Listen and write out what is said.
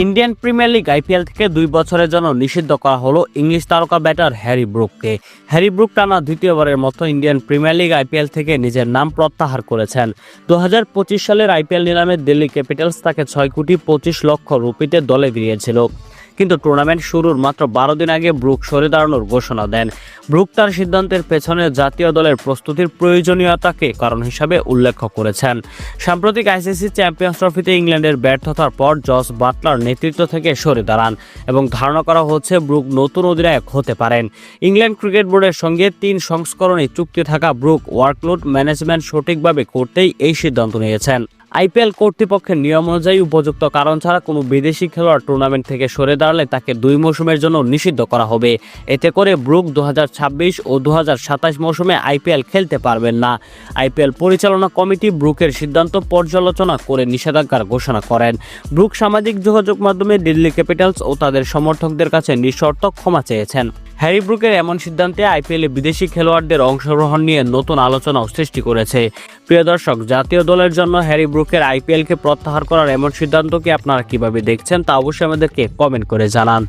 Indian premier league IPL থেকে দুই বছরের জন্য নিষিদ্ধ করা হলো ইংলিশ তারকা ব্যাটার হ্যারি ব্রুককে। হ্যারি ব্রুক টানা দ্বিতীয়বারের মতো ইন্ডিয়ান প্রিমিয়ার লিগ আইপিএল থেকে নিজের নাম প্রত্যাহার করেছেন। দু হাজার পঁচিশ সালের আইপিএল নিলামে দিল্লি ক্যাপিটালস তাকে ছয় কোটি পঁচিশ লক্ষ রুপিতে দলে দিয়েছিল কিন্তু টুর্নামেন্ট শুরুর মাত্র বারো দিন আগে ব্রুক সরে দাঁড়ানোর ঘোষণা দেন। ব্রুক তার সিদ্ধান্তের পেছনে জাতীয় দলের প্রস্তুতির প্রয়োজনীয়তাকে কারণ হিসাবে উল্লেখ করেছেন। সাম্প্রতিক আইসিসি চ্যাম্পিয়ন্স ট্রফিতে ইংল্যান্ডের ব্যর্থতার পর জস বাটলার নেতৃত্ব থেকে সরে দাঁড়ান এবং ধারণা করা হচ্ছে ব্রুক নতুন অধিনায়ক হতে পারেন। ইংল্যান্ড ক্রিকেট বোর্ডের সঙ্গে তিন সংস্করণে চুক্তি থাকা ব্রুক ওয়ার্কলোড ম্যানেজমেন্ট সঠিকভাবে করতেই এই সিদ্ধান্ত নিয়েছেন। আইপিএল কর্তৃপক্ষের নিয়ম অনুযায়ী উপযুক্ত কারণ ছাড়া কোনো বিদেশি খেলোয়াড় টুর্নামেন্ট থেকে সরে দাঁড়ালে তাকে দুই মৌসুমের জন্য নিষিদ্ধ করা হবে। এতে করে ব্রুক দু হাজার ছাব্বিশ ও দু মৌসুমে আইপিএল খেলতে পারবেন না। আইপিএল পরিচালনা কমিটি ব্রুকের সিদ্ধান্ত পর্যালোচনা করে নিষেধাজ্ঞার ঘোষণা করেন। ব্রুক সামাজিক যোগাযোগ মাধ্যমে দিল্লি ক্যাপিটালস ও তাদের সমর্থকদের কাছে নিঃশর্ত ক্ষমা চেয়েছেন। হ্যারি ব্রুকের এমন সিদ্ধান্তে আইপিএলে বিদেশি খেলোয়াড়দের অংশগ্রহণ নিয়ে নতুন আলোচনাও সৃষ্টি করেছে। প্রিয় দর্শক, জাতীয় দলের জন্য হ্যারি ব্রুকের আইপিএলকে প্রত্যাহার করার এমন সিদ্ধান্তকে আপনারা কীভাবে দেখছেন তা অবশ্যই আমাদেরকে কমেন্ট করে জানান।